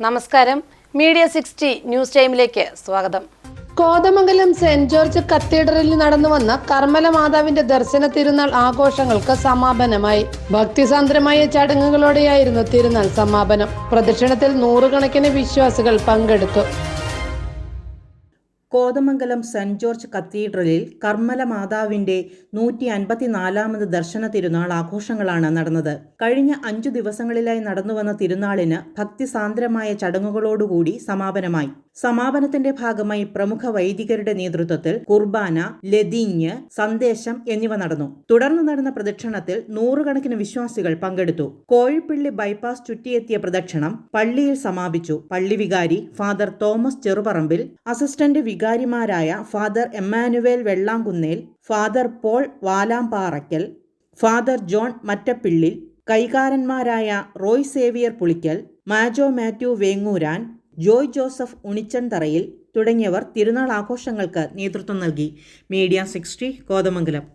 നമസ്കാരം. Media sixty news ടൈമിലേക്ക് സ്വാഗതം. കോതമംഗലം സെന്റ് ജോർജ് കത്തീഡ്രലിൽ നടന്നു വന്ന കർമ്മല മാതാവിന്റെ ദർശന തിരുനാൾ ആഘോഷങ്ങൾക്ക് സമാപനമായി. ഭക്തിസാന്ദ്രമായ ചടങ്ങുകളോടെയായിരുന്നു തിരുനാൾ സമാപനം. പ്രദക്ഷിണത്തിൽ നൂറുകണക്കിന് വിശ്വാസികൾ പങ്കെടുത്തു. കോതമംഗലം സെന്റ് ജോർജ് കത്തീഡ്രലിൽ കർമ്മല മാതാവിന്റെ നൂറ്റി അൻപത്തിനാലാമത് ദർശന തിരുനാൾ ആഘോഷങ്ങളാണ് നടന്നത്. കഴിഞ്ഞ അഞ്ചു ദിവസങ്ങളിലായി നടന്നുവന്ന തിരുനാളിന് ഭക്തിസാന്ദ്രമായ ചടങ്ങുകളോടുകൂടി സമാപനമായി. സമാപനത്തിന്റെ ഭാഗമായി പ്രമുഖ വൈദികരുടെ നേതൃത്വത്തിൽ കുർബാന ലതിഞ്ഞ് സന്ദേശം എന്നിവ നടന്നു. തുടർന്ന് നടന്ന പ്രദക്ഷിണത്തിൽ നൂറുകണക്കിന് വിശ്വാസികൾ പങ്കെടുത്തു. കോഴിപ്പള്ളി ബൈപ്പാസ് ചുറ്റിയെത്തിയ പ്രദക്ഷിണം പള്ളിയിൽ സമാപിച്ചു. പള്ളി വികാരി father Thomas Cherupparambil assistant വികാരിമാരായ father Emmanuel Vellankunnel father Paul Valamparackal father John Mattappillil കൈകാരന്മാരായ Roy Xavier Pulickal Majo Mathew Vengooran Joy Joseph Unichantharayil തുടങ്ങിയവർ തിരുനാൾ ആഘോഷങ്ങൾക്ക് നേതൃത്വം നൽകി. Media sixty Kothamangalam.